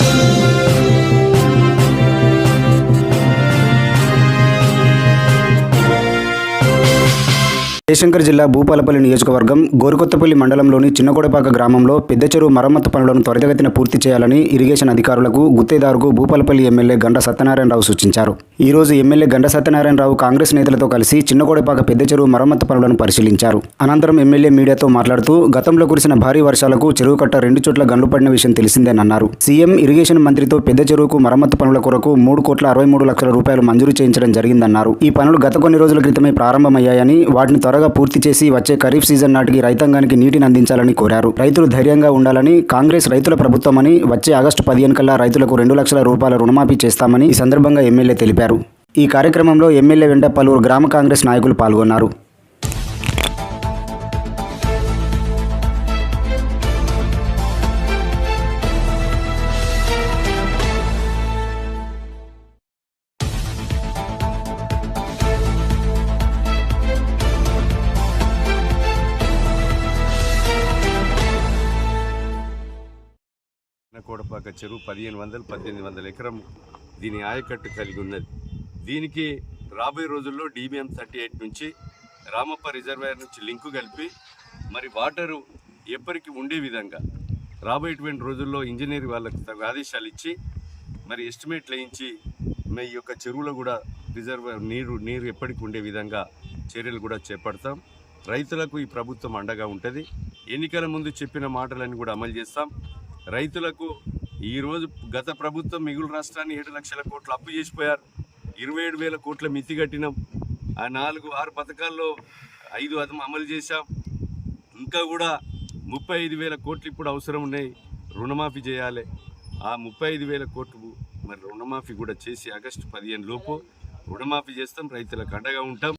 Thank you. Jayashankar జిల్లా భూపాలపల్లి నియోజకవర్గం గోరుకొత్తపల్లి మండలంలోని చిన్నకోడపాక గ్రామంలో పెద్ద చెరువు మరమ్మతు పనులను త్వరితగతిన పూర్తి చేయాలని ఇరిగేషన్ అధికారులకు గుత్తేదారుకు భూపాలపల్లి ఎమ్మెల్యే గండ సత్యనారాయణరావు సూచించారు. ఈ రోజు ఎమ్మెల్యే గండ సత్యనారాయణరావు కాంగ్రెస్ నేతలతో కలిసి చిన్నకోడపాక పెద్ద చెరువు మరమ్మతు పనులను పరిశీలించారు. అనంతరం ఎమ్మెల్యే మీడియాతో మాట్లాడుతూ గతంలో కురిసిన భారీ వర్షాలకు చెరువు కట్ట రెండు చోట్ల గండ్లు పడిన విషయం తెలిసిందేనన్నారు సీఎం ఇరిగేషన్ మంత్రితో పెద్ద చెరువుకు మరమ్మతు పనుల కొరకు మూడు కోట్ల అరవై మూడు లక్షల రూపాయలు మంజూరు చేయించడం జరిగిందన్నారు. ఈ పనులు గత కొన్ని రోజుల క్రితమే ప్రారంభమయ్యాయని వాటిని త్వరగా పూర్తి చేసి వచ్చే ఖరీఫ్ సీజన్ నాటికి రైతాంగానికి నీటిని అందించాలని కోరారు. రైతులు ధైర్యంగా ఉండాలని కాంగ్రెస్ రైతుల ప్రభుత్వమని వచ్చే ఆగస్టు పదిహేను కల్లా రైతులకు రెండు లక్షల రూపాయల రుణమాఫీ చేస్తామని ఈ సందర్భంగా ఎమ్మెల్యే తెలిపారు. ఈ కార్యక్రమంలో ఎమ్మెల్యే వెంట పలువురు గ్రామ కాంగ్రెస్ నాయకులు పాల్గొన్నారు. కోడపాక చెరువు పదిహేను వందలు పద్దెనిమిది వందల ఎకరం దీని ఆయకట్టు కలిగి ఉన్నది. దీనికి రాబోయే రోజుల్లో డిబిఎం థర్టీ ఎయిట్ నుంచి రామప్ప రిజర్వాయర్ నుంచి లింకు కలిపి మరి వాటరు ఎప్పటికీ ఉండే విధంగా రాబోయేటువంటి రోజుల్లో ఇంజనీర్ వాళ్ళకు తగు ఆదేశాలు ఇచ్చి మరి ఎస్టిమేట్లు వేయించి మీ యొక్క చెరువులో కూడా రిజర్వాయర్ నీరు నీరు ఎప్పటికి ఉండే విధంగా చర్యలు కూడా చేపడతాం. రైతులకు ఈ ప్రభుత్వం అండగా ఉంటుంది. ఎన్నికల ముందు చెప్పిన మాటలన్నీ కూడా అమలు చేస్తాం. రైతులకు ఈరోజు గత ప్రభుత్వం మిగులు రాష్ట్రాన్ని ఏడు లక్షల కోట్లు అప్పు చేసిపోయారు. ఇరవై ఏడు వేల కోట్ల మితి కట్టినాం. ఆ నాలుగు ఆరు పథకాల్లో ఐదు అదం అమలు చేశాం. ఇంకా కూడా ముప్పై ఐదు వేల కోట్లు ఇప్పుడు అవసరం ఉన్నాయి. రుణమాఫీ చేయాలి. ఆ ముప్పై ఐదు వేల కోట్లు మరి రుణమాఫీ కూడా చేసి ఆగస్టు పదిహేను లోపు రుణమాఫీ చేస్తాం. రైతులకు అండగా ఉంటాం.